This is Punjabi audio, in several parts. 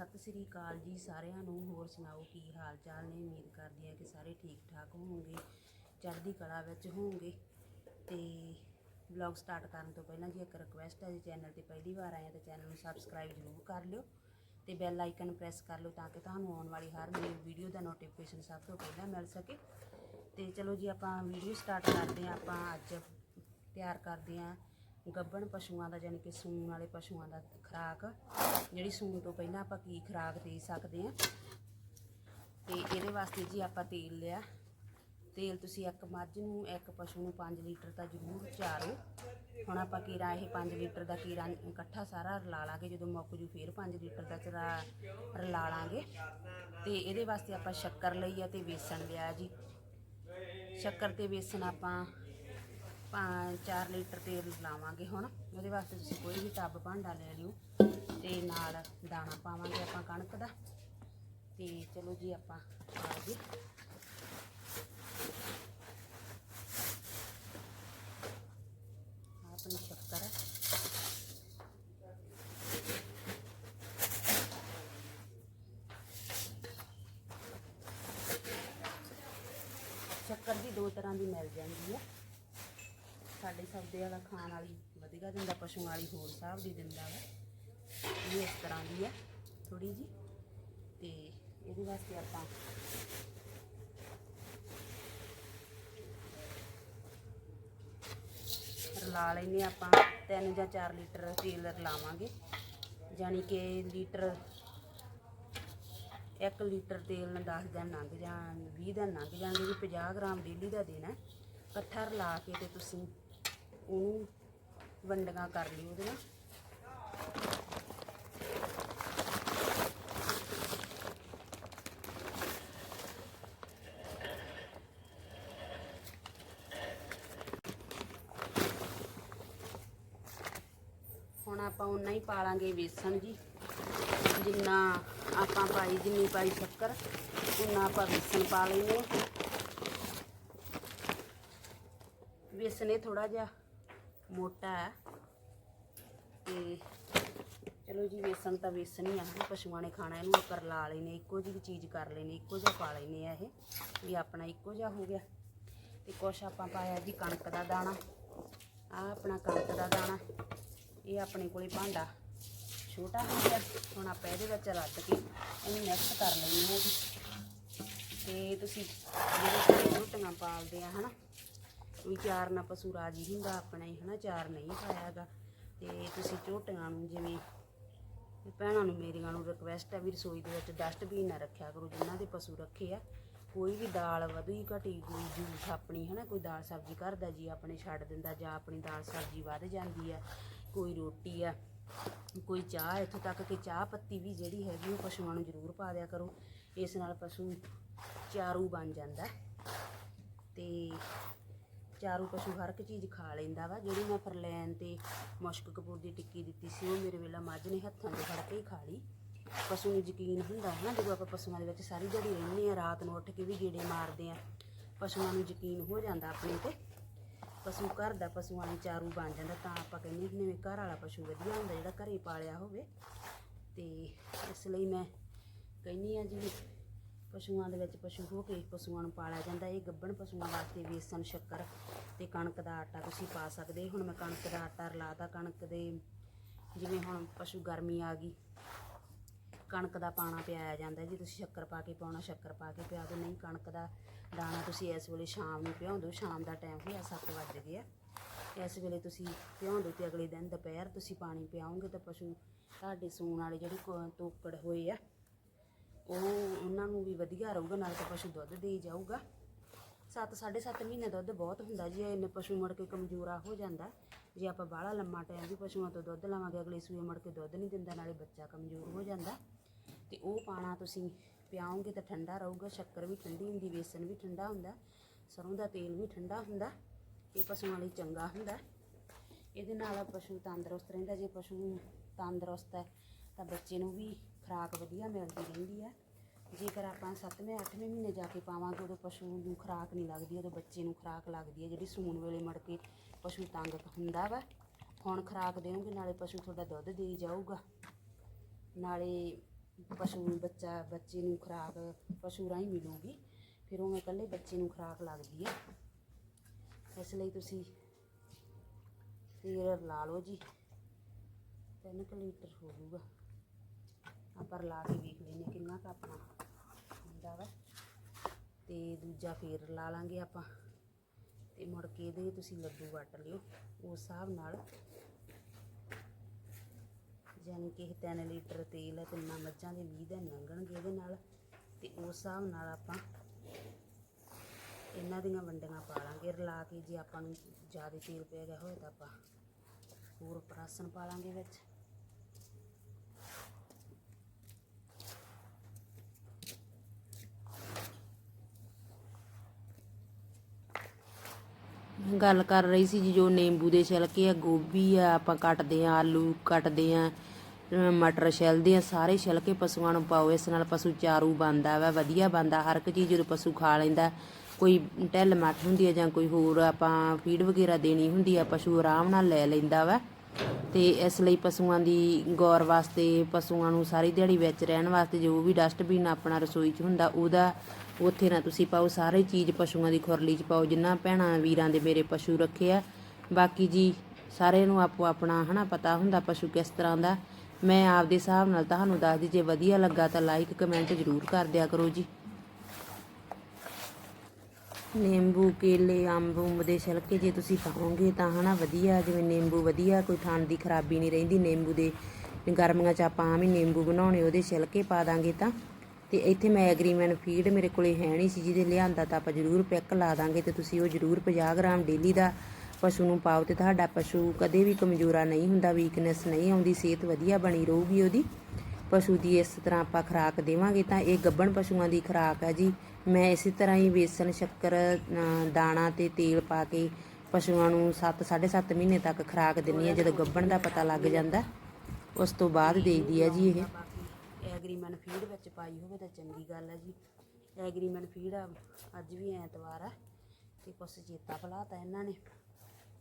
ਸਤਿ ਸ੍ਰੀ ਅਕਾਲ ਜੀ ਸਾਰਿਆਂ ਨੂੰ। ਹੋਰ ਸੁਣਾਓ, ਕੀ ਹਾਲ ਚਾਲ ਨੇ? ਉਮੀਦ ਕਰਦੀ ਹਾਂ ਕਿ ਸਾਰੇ ਠੀਕ ਠਾਕ ਹੋਵੋਗੇ, ਚੜ੍ਹਦੀ ਕਲਾ ਵਿੱਚ ਹੋਵੋਗੇ। ਤੇ ਵਲੌਗ ਸਟਾਰਟ ਕਰਨ ਤੋਂ ਪਹਿਲਾਂ ਜੀ ਇੱਕ ਰਿਕੁਐਸਟ ਹੈ ਜੇ, ਚੈਨਲ ਤੇ ਪਹਿਲੀ ਵਾਰ ਆਏ ਆ ਤਾਂ ਚੈਨਲ ਨੂੰ ਸਬਸਕ੍ਰਾਈਬ ਜ਼ਰੂਰ ਕਰ ਲਿਓ ਤੇ ਬੈਲ ਆਈਕਨ ਪ੍ਰੈਸ ਕਰ ਲਓ ਤਾਂ ਕਿ ਤੁਹਾਨੂੰ ਆਉਣ ਵਾਲੀ ਹਰ ਨਵੀਂ ਵੀਡੀਓ ਦਾ ਨੋਟੀਫਿਕੇਸ਼ਨ ਸਭ ਤੋਂ ਪਹਿਲਾਂ ਮਿਲ ਸਕੇ। ਤੇ ਚਲੋ ਜੀ ਆਪਾਂ ਵੀਡੀਓ ਸਟਾਰਟ ਕਰਦੇ ਹਾਂ, ਆਪਾਂ ਅੱਜ ਤਿਆਰ ਕਰਦੇ ਹਾਂ ਗੱਭਣ ਪਸ਼ੂਆਂ ਦਾ ਯਾਨੀ ਕਿ ਸੂਣ ਵਾਲੇ ਪਸ਼ੂਆਂ ਦਾ ਖੁਰਾਕ, ਜਿਹੜੀ ਸੂਣ ਤੋਂ ਪਹਿਲਾਂ ਆਪਾਂ ਕੀ ਖੁਰਾਕ ਦੇ ਸਕਦੇ ਹਾਂ। ਤੇ ਇਹਦੇ ਵਾਸਤੇ ਜੀ ਆਪਾਂ ਤੇਲ ਲਿਆ। ਤੇਲ ਤੁਸੀਂ ਇੱਕ ਮੱਝ ਨੂੰ, ਇੱਕ ਪਸ਼ੂ ਨੂੰ 5 ਲੀਟਰ ਤਾਂ ਜ਼ਰੂਰ ਚਾਰੋ। ਹੁਣ ਆਪਾਂ ਕੀਰਾ, ਇਹ 5 ਲੀਟਰ ਦਾ ਕੀਰਾ ਇਕੱਠਾ ਸਾਰਾ ਰਲਾ ਲਾਂਗੇ। ਜਦੋਂ ਮੁੱਕ ਜੂ ਫੇਰ 5 ਲੀਟਰ ਦਾ ਚਰਾ ਰਲਾ ਲਾਂਗੇ। ਤੇ ਇਹਦੇ ਵਾਸਤੇ ਆਪਾਂ ਸ਼ੱਕਰ ਲਈ ਆ ਤੇ ਵੇਸਣ ਲਿਆ ਜੀ। ਸ਼ੱਕਰ ਤੇ ਵੇਸਣ ਆਪਾਂ 4 ਲੀਟਰ ਤੇਲ ਲਾਵਾਂਗੇ ਹੁਣ, ਉਹਦੇ ਵਾਸਤੇ ਤੁਸੀਂ ਕੋਈ ਵੀ ਟੱਬ ਭਾਂਡਾ ਲੈ ਲਿਓ ਤੇ ਨਾਲ ਦਾਣਾ ਪਾਵਾਂਗੇ ਆਪਾਂ ਕਣਕ ਦਾ। ਤੇ ਚਲੋ ਜੀ ਆਪਾਂ ਆ ਗਏ। ਆਹ ਆਪਣੀ ਸ਼ੱਕਰ ਹੈ। ਸ਼ੱਕਰ ਵੀ ਦੋ ਤਰ੍ਹਾਂ ਦੀ ਮਿਲ ਜਾਂਦੀ ਹੈ। ਸਾਡੇ ਸਬਦੇ ਵਾਲਾ ਖਾਣ ਵਾਲੀ ਵਧੀਆ ਦਿੰਦਾ, ਪਸ਼ੂਆਂ ਵਾਲੀ ਹੋਰ ਹਿਸਾਬ ਦੀ ਦਿੰਦਾ ਵਾ। ਇਹ ਇਸ ਤਰ੍ਹਾਂ ਦੀ ਹੈ ਥੋੜੀ ਜੀ ਤੇ ਇਹਦੇ ਵਾਸਤੇ ਆਪਾਂ ਰਲਾ ਲੈਨੇ ਆਪਾਂ 3 ਜਾਂ 4 ਲੀਟਰ ਤੇਲ ਰਲਾਵਾਂਗੇ। ਯਾਨੀ ਕਿ ਲੀਟਰ 1 ਲੀਟਰ ਤੇਲ ਨਾਲ 10 ਦਿਨ ਲੰਘ ਜਾਣ 20 ਦਿਨ ਲੰਘ ਜਾਣਗੇ ਜੀ 50 ਗ੍ਰਾਮ ਡੇਲੀ ਦਾ ਦੇਣਾ। ਇਕੱਠਾ ਰਲਾ ਕੇ ਤੇ ਤੁਸੀਂ ਉਹਨੂੰ ਵੰਡੀਆਂ ਕਰ ਲਿਓ ਉਹਦੇ ਨਾਲ। ਹੁਣ ਆਪਾਂ ਉਨਾ ਹੀ ਪਾ ਲਾਂਗੇ ਵੇਸਣ ਜੀ। ਜਿੰਨਾ ਆਪਾਂ ਪਾਈ, ਜਿੰਨੀ ਪਾਈ ਸ਼ੱਕਰ, ਉਨਾ ਆਪਾਂ ਵੇਸਣ ਪਾ ਲੈਨੇ ਆ ਵੇਸਣ ਇਹ ਥੋੜਾ ਜਿਹਾ ਮੋਟਾ ਹੈ। ਤੇ ਚਲੋ ਜੀ, ਵੇਸਣ ਤਾਂ ਵੇਸਣ ਹੀ ਆ। ਪਸ਼ੂਆਂ ਨੇ ਖਾਣਾ, ਇਹਨੂੰ ਉੱਪਰ ਲਾ ਲੈਨੇ ਇੱਕੋ ਜਿਹੀ ਚੀਜ਼ ਕਰ ਲੈਨੇ ਇੱਕੋ ਜਿਹਾ ਪਾ ਲੈਨੇ ਆ ਇਹ, ਵੀ ਆਪਣਾ ਇੱਕੋ ਜਿਹਾ ਹੋ ਗਿਆ। ਤੇ ਕੁਛ ਆਪਾਂ ਪਾਇਆ ਜੀ ਕਣਕ ਦਾ ਦਾਣਾ। ਆ ਆਪਣਾ ਕਣਕ ਦਾ ਦਾਣਾ। ਇਹ ਆਪਣੇ ਕੋਲੇ ਭਾਂਡਾ ਛੋਟਾ ਹੋ ਗਿਆ। ਹੁਣ ਆਪਾਂ ਇਹਦੇ ਵਿੱਚ ਰੱਦ ਕੇ ਇਹਨੂੰ ਮਿਕਸ ਕਰ ਲੈਣੀ ਹੈ ਜੀ। ਤੇ ਤੁਸੀਂ ਜਿਹੜੇ ਰੋਟੀਆਂ ਪਾਲਦੇ ਆ, ਹਨਾ ਵੀ ਚਾਰ ਨਾ ਪਸ਼ੂ ਰਾਜੀ ਹੁੰਦਾ, ਆਪਣਾ ਹੀ ਹਨਾ, ਚਾਰ ਨਹੀਂ ਖਾਇਆਗਾ ਤੇ ਤੁਸੀਂ ਝੋਟੀਆਂ ਨੂੰ ਜਿਵੇਂ ਭੈਣਾਂ ਨੂੰ ਮੇਰੀਆਂ ਨੂੰ ਰਿਕਵੈਸਟ ਹੈ ਵੀ ਰਸੋਈ ਦੇ ਵਿੱਚ ਡਸਟਬਿਨ ਨਾ ਰੱਖਿਆ ਕਰੋ, ਜਿਨ੍ਹਾਂ ਦੇ ਪਸ਼ੂ ਰੱਖੇ ਆ। ਕੋਈ ਵੀ ਦਾਲ ਵਧੀ ਘਟੀ, ਕੋਈ ਜੂਸ ਆਪਣੀ, ਹਨਾ, ਕੋਈ ਦਾਲ ਸਬਜ਼ੀ ਘਰ ਦਾ ਜੀ ਆਪਣੇ ਛੱਡ ਦਿੰਦਾ ਜਾਂ ਆਪਣੀ ਦਾਲ ਸਬਜ਼ੀ ਵੱਧ ਜਾਂਦੀ ਆ, ਕੋਈ ਰੋਟੀ ਆ, ਕੋਈ ਚਾਹ, ਇੱਥੋਂ ਤੱਕ ਕਿ ਚਾਹ ਪੱਤੀ ਵੀ ਜਿਹੜੀ ਹੈਗੀ ਉਹ ਪਸ਼ੂਆਂ ਨੂੰ ਜ਼ਰੂਰ ਪਾ ਦਿਆ ਕਰੋ। ਇਸ ਨਾਲ ਪਸ਼ੂ ਚਾਰੂ ਬਣ ਜਾਂਦਾ। ਤੇ ਚਾਰੂ ਪਸ਼ੂ ਹਰ ਇੱਕ ਚੀਜ਼ ਖਾ ਲੈਂਦਾ ਵਾ, ਜਿਹੜੀ ਮੈਂ ਫਰਲੈਨ ਤੇ ਮੁਸ਼ਕ ਕਪੂਰ ਦੀ ਟਿੱਕੀ ਦਿੱਤੀ ਸੀ, ਉਹ ਮੇਰੇ ਵੇਲਾ ਮੱਝ ਨੇ ਹੱਥਾਂ 'ਤੇ ਫੜ ਕੇ ਹੀ ਖਾ ਲਈ। ਪਸ਼ੂ ਨੂੰ ਯਕੀਨ ਹੁੰਦਾ ਹੈ ਨਾ, ਜਦੋਂ ਆਪਾਂ ਪਸ਼ੂਆਂ ਦੇ ਵਿੱਚ ਸਾਰੀ ਦਿਹਾੜੀ ਰਹਿੰਦੇ ਆ ਰਾਤ ਨੂੰ ਉੱਠ ਕੇ ਵੀ ਗੇੜੇ ਮਾਰਦੇ ਆ ਪਸ਼ੂਆਂ ਨੂੰ ਯਕੀਨ ਹੋ ਜਾਂਦਾ ਆਪਣੇ ਤੇ। ਪਸ਼ੂ ਘਰ ਦਾ ਪਸ਼ੂਆਂ ਨੂੰ ਚਾਰੂ ਬਣ ਜਾਂਦਾ, ਤਾਂ ਆਪਾਂ ਕਹਿੰਦੇ ਹੁੰਦੇ ਵੀ ਘਰ ਵਾਲਾ ਪਸ਼ੂ ਵਧੀਆ ਹੁੰਦਾ, ਜਿਹੜਾ ਘਰੇ ਪਾਲਿਆ ਹੋਵੇ। ਤੇ ਇਸ ਲਈ ਮੈਂ ਕਹਿੰਦੀ ਆ ਜੀ ਪਸ਼ੂਆਂ ਦੇ ਵਿੱਚ ਪਸ਼ੂ ਹੋ ਕੇ ਪਸ਼ੂਆਂ ਨੂੰ ਪਾਲਿਆ ਜਾਂਦਾ। ਇਹ ਗੱਬਣ ਪਸ਼ੂਆਂ ਵਾਸਤੇ ਵੇਸਣ, ਸ਼ੱਕਰ ਤੇ ਕਣਕ ਦਾ ਆਟਾ ਤੁਸੀਂ ਪਾ ਸਕਦੇ। ਹੁਣ ਮੈਂ ਕਣਕ ਦਾ ਆਟਾ ਰਲਾਤਾ। ਕਣਕ ਦੇ ਜਿਵੇਂ ਹੁਣ ਪਸ਼ੂ ਗਰਮੀ ਆ ਗਈ, ਕਣਕ ਦਾ ਪਾਣਾ ਪਿਆਇਆ ਜਾਂਦਾ। ਜੀ ਤੁਸੀਂ ਸ਼ੱਕਰ ਪਾ ਕੇ ਪਾਉਣਾ, ਸ਼ੱਕਰ ਪਾ ਕੇ ਪਿਆ ਦਿਓ। ਨਹੀਂ, ਕਣਕ ਦਾ ਦਾਣਾ ਤੁਸੀਂ ਇਸ ਵੇਲੇ ਸ਼ਾਮ ਨੂੰ ਭਿਉਂ ਦਿਓ ਸ਼ਾਮ ਦਾ ਟਾਈਮ ਹੋਇਆ 7 ਵੱਜ ਗਏ ਆ। ਇਸ ਵੇਲੇ ਤੁਸੀਂ ਭਿਉਂ ਦਿਓ ਤੇ ਅਗਲੇ ਦਿਨ ਦੁਪਹਿਰ ਤੁਸੀਂ ਪਾਣੀ ਪਿਆਓਗੇ ਤਾਂ ਪਸ਼ੂ ਤੁਹਾਡੇ ਸੂਣ ਵਾਲੇ ਜਿਹੜੇ ਕੋ- ਤੋਕੜ ਹੋਏ ਆ ਉਹ ਉਹਨਾਂ ਨੂੰ ਵੀ ਵਧੀਆ ਰਹੂਗਾ, ਨਾਲ ਤਾਂ ਪਸ਼ੂ ਦੁੱਧ ਦੇ ਜਾਊਗਾ। 7 7.5 ਮਹੀਨੇ ਦੁੱਧ ਬਹੁਤ ਹੁੰਦਾ, ਜੀ ਇੰਨੇ ਪਸ਼ੂ ਮੁੜ ਕੇ ਕਮਜ਼ੋਰਾ ਹੋ ਜਾਂਦਾ, ਜੇ ਆਪਾਂ ਬਾਹਲਾ ਲੰਮਾ ਟਾਈਮ ਵੀ ਪਸ਼ੂਆਂ ਤੋਂ ਦੁੱਧ ਲਵਾਂਗੇ, ਅਗਲੇ ਸੂਏ ਮੁੜ ਕੇ ਦੁੱਧ ਨਹੀਂ ਦਿੰਦਾ, ਨਾਲੇ ਬੱਚਾ ਕਮਜ਼ੋਰ ਹੋ ਜਾਂਦਾ। ਤੇ ਉਹ ਪਾਣਾ ਤੁਸੀਂ ਪਿਆਓਗੇ ਤਾਂ ਠੰਡਾ ਰਹੂਗਾ, ਸ਼ੱਕਰ ਵੀ ਠੰਡੀ ਹੁੰਦੀ, ਵੇਸਣ ਵੀ ਠੰਡਾ ਹੁੰਦਾ, ਸਰੋਂ ਦਾ ਤੇਲ ਵੀ ਠੰਡਾ ਹੁੰਦਾ, ਇਹ ਪਸ਼ੂਆਂ ਲਈ ਚੰਗਾ ਹੁੰਦਾ। ਇਹਦੇ ਨਾਲ ਪਸ਼ੂ ਤੰਦਰੁਸਤ ਰਹਿੰਦਾ, ਜੇ ਪਸ਼ੂ ਤੰਦਰੁਸਤ ਹੈ ਤਾਂ ਬੱਚੇ ਨੂੰ ਵੀ ਖੁਰਾਕ ਵਧੀਆ ਮਿਲਦੀ ਰਹਿੰਦੀ ਹੈ। ਜੇਕਰ ਆਪਾਂ 7ਵੇਂ 8ਵੇਂ ਮਹੀਨੇ ਜਾ ਕੇ ਪਾਵਾਂਗੇ, ਉਦੋਂ ਪਸ਼ੂ ਨੂੰ ਖੁਰਾਕ ਨਹੀਂ ਲੱਗਦੀ, ਉਦੋਂ ਬੱਚੇ ਨੂੰ ਖੁਰਾਕ ਲੱਗਦੀ ਹੈ, ਜਿਹੜੀ ਸੂਣ ਵੇਲੇ ਮੜ ਕੇ ਪਸ਼ੂ ਤੰਗ ਹੁੰਦਾ ਵਾ। ਹੁਣ ਖੁਰਾਕ ਦੇਵਾਂਗੇ, ਨਾਲੇ ਪਸ਼ੂ ਤੁਹਾਡਾ ਦੁੱਧ ਦੇਈ ਜਾਊਗਾ। ਨਾਲੇ ਪਸ਼ੂ ਨੂੰ, ਬੱਚਾ, ਬੱਚੇ ਨੂੰ ਖੁਰਾਕ ਪਸ਼ੂ ਰਾਹੀਂ ਮਿਲੂਗੀ, ਫਿਰ ਉਵੇਂ ਇਕੱਲੇ ਬੱਚੇ ਨੂੰ ਖੁਰਾਕ ਲੱਗਦੀ ਹੈ। ਇਸ ਲਈ ਤੁਸੀਂ ਤੇਲ ਲਾ ਲਓ ਜੀ, ਤਿੰਨ ਕੁ ਲੀਟਰ ਹੋ ਜਾਊਗਾ ਆਪਾਂ ਰਲਾ ਕੇ ਵੇਖ ਲੈਂਦੇ ਹਾਂ ਕਿੰਨਾ ਕੁ ਆਪਣਾ ਹੁੰਦਾ ਵਾ। ਤੇ ਦੂਜਾ ਫੇਰ ਰਲਾ ਲਾਂਗੇ ਆਪਾਂ। ਤੇ ਮੁੜ ਕੇ ਇਹਦੇ ਤੁਸੀਂ ਲੱਡੂ ਵੱਟ ਲਿਓ, ਉਸ ਹਿਸਾਬ ਨਾਲ। ਯਾਨੀ ਕਿ ਇਹ 3 ਲੀਟਰ ਤੇਲ ਹੈ ਤਿੰਨਾਂ ਮੱਝਾਂ ਦੇ 20 ਦਿਨ ਲੰਘਣਗੇ ਇਹਦੇ ਨਾਲ। ਤੇ ਉਸ ਹਿਸਾਬ ਨਾਲ ਆਪਾਂ ਇਹਨਾਂ ਦੀਆਂ ਵੰਡੀਆਂ ਪਾ ਲਾਂਗੇ। ਰਲਾ ਕੇ ਜੇ ਆਪਾਂ ਨੂੰ ਜ਼ਿਆਦਾ ਤੇਲ ਪੈ ਗਿਆ ਹੋਏ ਤਾਂ ਆਪਾਂ ਹੋਰ ਪ੍ਰਾਸਨ ਪਾ ਲਾਂਗੇ ਵਿੱਚ। ਗੱਲ ਕਰ ਰਹੀ ਸੀ ਜੀ, ਜੋ ਨਿੰਬੂ ਦੇ ਛਿਲਕੇ ਆ, ਗੋਭੀ ਆ, ਆਪਾਂ ਕੱਟਦੇ ਆ, ਆਲੂ ਕੱਟਦੇ ਆ ਮਟਰ ਛਿਲਦੇ ਆ, ਸਾਰੇ ਛਿਲਕੇ ਪਸ਼ੂਆਂ ਨੂੰ ਪਾਓ, ਇਸ ਨਾਲ ਪਸ਼ੂ ਚਾਰੂ ਬਣਦਾ ਵਾ, ਵਧੀਆ ਬਣਦਾ, ਹਰ ਇੱਕ ਚੀਜ਼ ਜਦੋਂ ਪਸ਼ੂ ਖਾ ਲੈਂਦਾ, ਕੋਈ ਢਿੱਲ ਮੱਠ ਹੁੰਦੀ ਆ ਜਾਂ ਕੋਈ ਹੋਰ ਆਪਾਂ ਫੀਡ ਵਗੈਰਾ ਦੇਣੀ ਹੁੰਦੀ ਆ, ਪਸ਼ੂ ਆਰਾਮ ਨਾਲ ਲੈ ਲੈਂਦਾ ਵਾ, ਤੇ ਇਸ ਲਈ ਪਸ਼ੂਆਂ ਦੀ ਗੌਰ ਵਾਸਤੇ, ਪਸ਼ੂਆਂ ਨੂੰ ਸਾਰੀ ਦਿਹਾੜੀ ਵਿੱਚ ਰਹਿਣ ਵਾਸਤੇ ਜੋ ਵੀ ਡਸਟਬਿਨ ਆਪਣਾ ਰਸੋਈ 'ਚ ਹੁੰਦਾ, ਉਹਦਾ ਉੱਥੇ ਨਾ ਤੁਸੀਂ ਪਾਓ, ਸਾਰੇ ਚੀਜ਼ ਪਸ਼ੂਆਂ ਦੀ ਖੁਰਲੀ 'ਚ ਪਾਓ, ਜਿੰਨਾ ਭੈਣਾਂ ਵੀਰਾਂ ਦੇ ਮੇਰੇ ਪਸ਼ੂ ਰੱਖੇ ਆ। ਬਾਕੀ ਜੀ, ਸਾਰਿਆਂ ਨੂੰ ਆਪੋ ਆਪਣਾ, ਹਨਾ, ਪਤਾ ਹੁੰਦਾ ਪਸ਼ੂ ਕਿਸ ਤਰ੍ਹਾਂ ਦਾ। ਮੈਂ ਆਪਦੇ ਹਿਸਾਬ ਨਾਲ ਤੁਹਾਨੂੰ ਦੱਸਦੀ ਜੇ ਵਧੀਆ ਲੱਗਾ ਤਾਂ ਲਾਈਕ ਕਮੈਂਟ ਜ਼ਰੂਰ ਕਰ ਦਿਆ ਕਰੋ ਜੀ। ਨਿੰਬੂ, ਕੇਲੇ, ਅੰਬ ਅੰਬ ਦੇ ਛਿਲਕੇ ਜੇ ਤੁਸੀਂ ਪਾਓਗੇ ਤਾਂ, ਹਨਾ, ਵਧੀਆ। ਜਿਵੇਂ ਨਿੰਬੂ ਵਧੀਆ, ਕੋਈ ਥਣ ਦੀ ਖਰਾਬੀ ਨਹੀਂ ਰਹਿੰਦੀ। ਨਿੰਬੂ ਦੇ ਗਰਮੀਆਂ ਚ ਆਪਾਂ ਆਮ ਹੀ ਨਿੰਬੂ ਬਣਾਉਣੇ, ਉਹਦੇ ਛਿਲਕੇ ਪਾ ਦਾਂਗੇ ਤਾਂ। ਤੇ ਇੱਥੇ ਮੈਂ ਐਗਰੀਮੈਂਟ ਫੀਡ ਮੇਰੇ ਕੋਲੇ ਹੈ ਨਹੀਂ ਸੀ, ਜਿਹਦੇ ਲਿਆਂਦਾ ਤਾਂ ਆਪਾਂ ਜ਼ਰੂਰ ਪੈਕ ਲਾ ਦਾਂਗੇ ਤੇ ਤੁਸੀਂ ਉਹ ਜ਼ਰੂਰ 50 ਗ੍ਰਾਮ ਡੇਲੀ ਦਾ ਪਸ਼ੂ ਨੂੰ ਪਾਓ ਤੇ ਤੁਹਾਡਾ ਪਸ਼ੂ ਕਦੇ ਵੀ ਕਮਜ਼ੋਰਾ ਨਹੀਂ ਹੁੰਦਾ ਵੀਕਨੈਸ ਨਹੀਂ ਆਉਂਦੀ, ਸਿਹਤ ਵਧੀਆ ਬਣੀ ਰਹੂਗੀ ਉਹਦੀ। ਪਸ਼ੂ ਦੀ ਇਸ ਤਰ੍ਹਾਂ ਆਪਾਂ ਖੁਰਾਕ ਦੇਵਾਂਗੇ ਤਾਂ ਇਹ ਗੱਬਣ ਪਸ਼ੂਆਂ ਦੀ ਖੁਰਾਕ ਹੈ ਜੀ। ਮੈਂ ਇਸੇ ਤਰ੍ਹਾਂ ਹੀ ਵੇਸਣ ਸ਼ੱਕਰ ਦਾਣਾ ਤੇ ਤੇਲ ਪਾ ਕੇ ਪਸ਼ੂਆਂ ਨੂੰ 7 7.5 ਮਹੀਨੇ ਤੱਕ ਖੁਰਾਕ ਦਿੰਨੀ ਆ ਜਦੋਂ ਗੱਬਣ ਦਾ ਪਤਾ ਲੱਗ ਜਾਂਦਾ। ਉਸ ਤੋਂ ਬਾਅਦ ਦੇਖਦੀ ਆ ਜੀ ਇਹ। ਐਗਰੀਮੈਂਟ ਫੀਡ ਵਿੱਚ ਪਾਈ ਹੋਵੇ ਤਾਂ ਚੰਗੀ ਗੱਲ ਹੈ ਜੀ। ਐਗਰੀਮੈਂਟ ਫੀਡ ਅੱਜ ਵੀ ਐਤਵਾਰ ਹੈ ਤੇ ਕੁਛ ਚੇਤਾ ਭੁਲਾਤਾ ਇਹਨਾਂ ਨੇ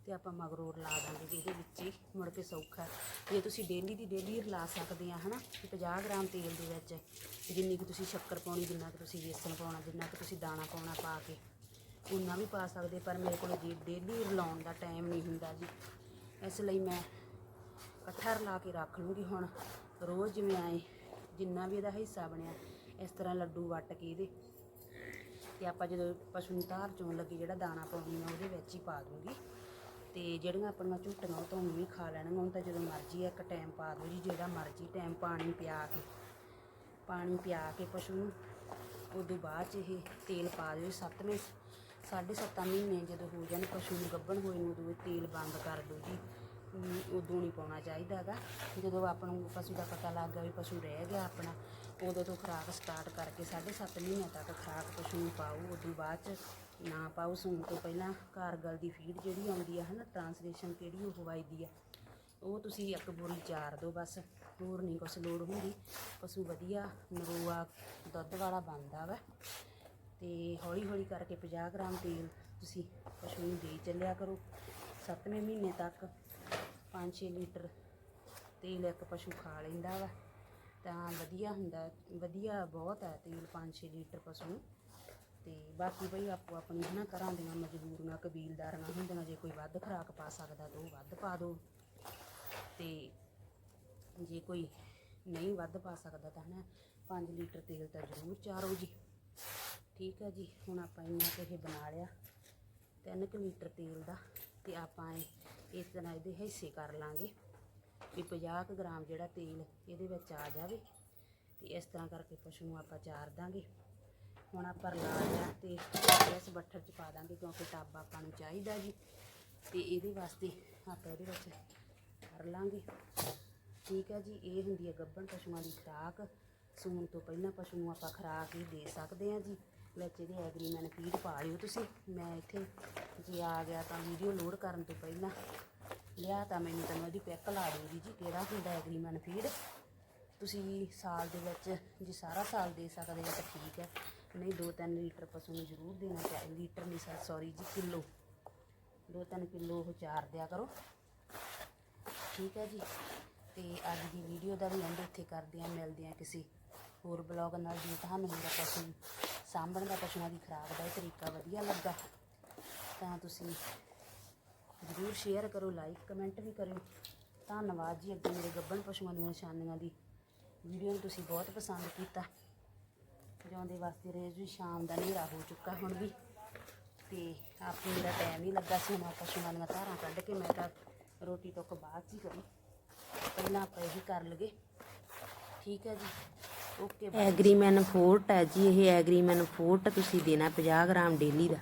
ਤੇ ਆਪਾਂ ਮਗਰੋਂ ਲਾ ਦਾਂਗੇ ਜੀ ਇਹਦੇ ਵਿੱਚ ਹੀ, ਮੁੜ ਕੇ ਸੌਖਾ ਜੇ ਤੁਸੀਂ ਡੇਲੀ ਦੀ ਡੇਲੀ ਰਲਾ ਸਕਦੇ ਆ, ਹਨਾ ਕਿ 50 ਗ੍ਰਾਮ ਤੇਲ ਦੇ ਵਿੱਚ ਜਿੰਨੀ ਕੁ ਤੁਸੀਂ ਸ਼ੱਕਰ ਪਾਉਣੀ, ਜਿੰਨਾ ਕੁ ਤੁਸੀਂ ਵੇਸਣ ਪਾਉਣਾ, ਜਿੰਨਾ ਕੁ ਤੁਸੀਂ ਦਾਣਾ ਪਾਉਣਾ ਪਾ ਕੇ ਉਨਾ ਵੀ ਪਾ ਸਕਦੇ, ਪਰ ਮੇਰੇ ਕੋਲ ਜੀ ਡੇਲੀ ਰਲਾਉਣ ਦਾ ਟਾਈਮ ਨਹੀਂ ਹੁੰਦਾ ਜੀ। ਇਸ ਲਈ ਮੈਂ ਇਕੱਠਾ ਰਲਾ ਕੇ ਰੱਖ ਲੂੰਗੀ ਹੁਣ। ਰੋਜ਼ ਜਿਵੇਂ ਆਏ ਜਿੰਨਾ ਵੀ ਇਹਦਾ ਹਿੱਸਾ ਬਣਿਆ, ਇਸ ਤਰ੍ਹਾਂ ਲੱਡੂ ਵੱਟ ਕੇ ਇਹਦੇ। ਤੇ ਆਪਾਂ ਜਦੋਂ ਪਸ਼ੂ ਨੂੰ ਧਾਰ ਚੋਣ ਲੱਗੀ, ਜਿਹੜਾ ਦਾਣਾ ਪਾਉਣੀ ਆ, ਉਹਦੇ ਵਿੱਚ ਹੀ ਪਾ ਦੂੰਗੀ। ਤੇ ਜਿਹੜੀਆਂ ਆਪਣੀਆਂ ਝੂਟੀਆਂ ਉਹ ਤੋਂ ਵੀ ਖਾ ਲੈਣਗੀਆਂ, ਹੁਣ ਤਾਂ ਜਦੋਂ ਮਰਜ਼ੀ ਇੱਕ ਟਾਈਮ ਪਾ ਦਿਓ ਜੀ, ਜਿਹੜਾ ਮਰਜ਼ੀ ਟਾਈਮ ਪਾਣੀ ਪਿਆ ਕੇ। ਪਾਣੀ ਪਿਆ ਕੇ ਪਸ਼ੂ ਨੂੰ ਉਦੋਂ ਬਾਅਦ 'ਚ ਇਹ ਤੇਲ ਪਾ ਦਿਓ ਸੱਤਵੇਂ, ਸਾਢੇ ਸੱਤਾਂ ਮਹੀਨੇ ਜਦੋਂ ਹੋ ਜਾਣ, ਪਸ਼ੂ ਨੂੰ ਗੱਭਣ ਹੋਏ ਨੂੰ, ਉਦੋਂ ਇਹ ਤੇਲ ਬੰਦ ਕਰ ਦਿਓ ਜੀ। ਉਦੋਂ ਨਹੀਂ ਪਾਉਣਾ ਚਾਹੀਦਾ ਹੈਗਾ। ਜਦੋਂ ਆਪਾਂ ਨੂੰ ਪਸ਼ੂ ਦਾ ਪਤਾ ਲੱਗ ਗਿਆ ਵੀ ਪਸ਼ੂ ਰਹਿ ਗਿਆ ਆਪਣਾ, ਉਦੋਂ ਤੋਂ ਖੁਰਾਕ ਸਟਾਰਟ ਕਰਕੇ ਸਾਢੇ ਸੱਤ ਮਹੀਨਿਆਂ ਤੱਕ ਖੁਰਾਕ ਪਸ਼ੂ ਨੂੰ ਪਾਓ ਉਦੋਂ ਬਾਅਦ ਚ ਨਾ ਪਾਓ ਸੂਣ ਤੋਂ ਪਹਿਲਾਂ ਕਾਰਗਲ ਦੀ ਫੀਡ ਜਿਹੜੀ ਆਉਂਦੀ ਆ ਹਨਾ ਟ੍ਰਾਂਸਲੇਸ਼ਨ ਕਿਹੜੀ ਉਹ ਵਾਈਦੀ ਆ। ਉਹ ਤੁਸੀਂ ਇੱਕ ਬੋਰੀ ਚਾਰ ਦਿਓ ਬਸ, ਹੋਰ ਨਹੀਂ ਕੁਛ ਲੋੜ ਹੁੰਦੀ। ਪਸ਼ੂ ਵਧੀਆ ਨਰੋਆ ਦੁੱਧ ਵਾਲਾ ਬਣਦਾ ਵਾ। ਤੇ ਹੌਲੀ ਹੌਲੀ ਕਰਕੇ 50 ਗ੍ਰਾਮ ਤੇਲ ਤੁਸੀਂ ਪਸ਼ੂ ਨੂੰ ਦੇ ਚੱਲਿਆ ਕਰੋ। ਸੱਤਵੇਂ ਮਹੀਨੇ ਤੱਕ 5-6 ਲੀਟਰ ਤੇਲ ਇੱਕ ਪਸ਼ੂ ਖਾ ਲੈਂਦਾ ਵਾ। ਤਾਂ ਵਧੀਆ ਹੁੰਦਾ, ਵਧੀਆ ਬਹੁਤ ਹੈ ਤੇਲ 5-6 ਲੀਟਰ ਪਸ਼ੂ। ਨੂੰ ਤੇ ਬਾਕੀ ਭਈ ਆਪੋ ਆਪਣੀ ਹਨਾ ਘਰਾਂ ਦੀਆਂ ਮਜਬੂਰੀਆਂ ਕਬੀਲਦਾਰੀਆਂ ਹੁੰਦੀਆਂ ਜੇ ਕੋਈ ਵੱਧ ਖੁਰਾਕ ਪਾ ਸਕਦਾ ਤਾਂ ਉਹ ਵੱਧ ਪਾ ਦਿਓ ਤੇ ਜੇ ਕੋਈ ਨਹੀਂ ਵੱਧ ਪਾ ਸਕਦਾ ਤਾਂ ਹਨਾ 5 ਲੀਟਰ ਤੇਲ ਤਾਂ ਜ਼ਰੂਰ ਚਾਰੋ ਜੀ। ਠੀਕ ਹੈ ਜੀ, ਹੁਣ ਆਪਾਂ ਇੰਨਾ ਕੁ ਇਹ ਬਣਾ ਲਿਆ। 3 ਕੁ ਲੀਟਰ ਤੇਲ ਦਾ। ਤੇ ਆਪਾਂ ਇਹ, ਇਸ ਤਰ੍ਹਾਂ ਇਹਦੇ ਹਿੱਸੇ ਕਰ ਲਾਂਗੇ। ਵੀ 50 ਕੁ ਗ੍ਰਾਮ ਜਿਹੜਾ ਤੇਲ ਇਹਦੇ ਵਿੱਚ ਆ ਜਾਵੇ, ਤੇ ਇਸ ਤਰ੍ਹਾਂ ਕਰਕੇ ਪਸ਼ੂ ਨੂੰ ਆਪਾਂ ਚਾਰ ਦਾਂਗੇ। ਹੁਣ ਆਪਾਂ ਲਾ ਲਿਆ ਤੇ ਇਸ ਬੱਠਰ 'ਚ ਪਾ ਦਾਂਗੇ, ਕਿਉਂਕਿ ਟੱਬ ਆਪਾਂ ਨੂੰ ਚਾਹੀਦਾ ਜੀ। ਤੇ ਇਹਦੇ ਵਾਸਤੇ ਆਪਾਂ ਇਹਦੇ ਵਿੱਚ ਕਰ ਲਾਂਗੇ। ਠੀਕ ਹੈ ਜੀ, ਇਹ ਹੁੰਦੀ ਹੈ ਗੱਭਣ ਪਸ਼ੂਆਂ ਦੀ ਖੁਰਾਕ। ਸੂਣ ਤੋਂ ਪਹਿਲਾਂ ਪਸ਼ੂ ਨੂੰ ਆਪਾਂ ਖੁਰਾਕ ਹੀ ਦੇ ਸਕਦੇ ਹਾਂ ਜੀ। ਵਿੱਚ ਇਹਦੇ ਐਗਰੀਮੈਂਟ ਫੀਡ ਪਾ ਲਿਓ ਤੁਸੀਂ। ਮੈਂ ਇੱਥੇ ਜੇ ਆ ਗਿਆ ਤਾਂ ਵੀਡੀਓ ਲੋਡ ਕਰਨ ਤੋਂ ਪਹਿਲਾਂ ਲਿਆ ਤਾਂ ਮੈਨੂੰ ਤਾਂ ਉਹਦੀ ਪੈਕ ਲਾ ਦੂੰਗੀ ਜੀ, ਕਿਹੜਾ ਹੁੰਦਾ ਐਗਰੀਮੈਂਟ ਫੀਡ ਤੁਸੀਂ ਸਾਲ ਦੇ ਵਿੱਚ, ਜੇ ਸਾਰਾ ਸਾਲ ਦੇ ਸਕਦੇ ਹੋ ਤਾਂ ਠੀਕ ਹੈ। ਨਹੀਂ 2-3 ਲੀਟਰ ਪਸ਼ੂ ਨੂੰ ਜ਼ਰੂਰ ਦੇਣਾ ਚਾਹੀਦਾ ਲੀਟਰ ਨਹੀਂ ਸੌਰੀ ਜੀ, ਕਿਲੋ। 2-3 ਕਿਲੋ ਉਹ ਚਾਰ ਦਿਆ ਕਰੋ। ਠੀਕ ਹੈ ਜੀ। ਤੇ ਅੱਜ ਦੀ ਵੀਡੀਓ ਦਾ ਵੀ ਐਂਡ ਇੱਥੇ ਕਰਦੇ ਹਾਂ, ਮਿਲਦੇ ਹਾਂ ਕਿਸੇ ਹੋਰ ਬਲੌਗ ਨਾਲ। ਜੇ ਤੁਹਾਨੂੰ ਮੇਰਾ ਪਸ਼ੂ ਸਾਂਭਣ ਦਾ ਪਸ਼ੂਆਂ ਦੀ ਖੁਰਾਕ ਦਾ ਇਹ ਤਰੀਕਾ ਵਧੀਆ ਲੱਗਾ। ਤਾਂ ਤੁਸੀਂ ਜ਼ਰੂਰ ਸ਼ੇਅਰ ਕਰੋ ਲਾਈਕ ਕਮੈਂਟ ਵੀ ਕਰਿਓ। ਧੰਨਵਾਦ ਜੀ ਅੱਗੇ ਮੇਰੇ ਗੱਬਣ ਪਸ਼ੂਆਂ ਦੀਆਂ ਨਿਸ਼ਾਨੀਆਂ ਦੀ। ਵੀਡੀਓ ਨੂੰ ਤੁਸੀਂ ਬਹੁਤ ਪਸੰਦ ਕੀਤਾ। ਜਿਉਂਦੇ ਵਾਸਤੇ ਰੇਜ ਵੀ ਸ਼ਾਮ ਦਾ ਹਨੇਰਾ ਹੋ ਚੁੱਕਾ ਹੁਣ ਵੀ। ਤੇ ਆਪੇ ਮੇਰਾ ਟਾਈਮ ਹੀ ਲੱਗਾ ਸੀ ਮੈਂ ਪਸ਼ੂਆਂ ਦੀਆਂ ਧਾਰਾਂ ਕੱਢ ਕੇ ਮੈਂ ਤਾਂ ਰੋਟੀ ਤੋਂ ਬਾਅਦ 'ਚ ਹੀ ਕਰੀ। ਪਹਿਲਾਂ ਆਪਾਂ ਇਹੀ ਕਰ ਲਗੇ ਠੀਕ ਹੈ ਜੀ। ਐਗਰੀਮੈਨ ਫੋਰਟ ਹੈ ਜੀ ਇਹ ਐਗਰੀਮੈਨ ਫੋਰਟ ਤੁਸੀਂ ਦੇਣਾ 50 ਗ੍ਰਾਮ ਡੇਲੀ ਦਾ।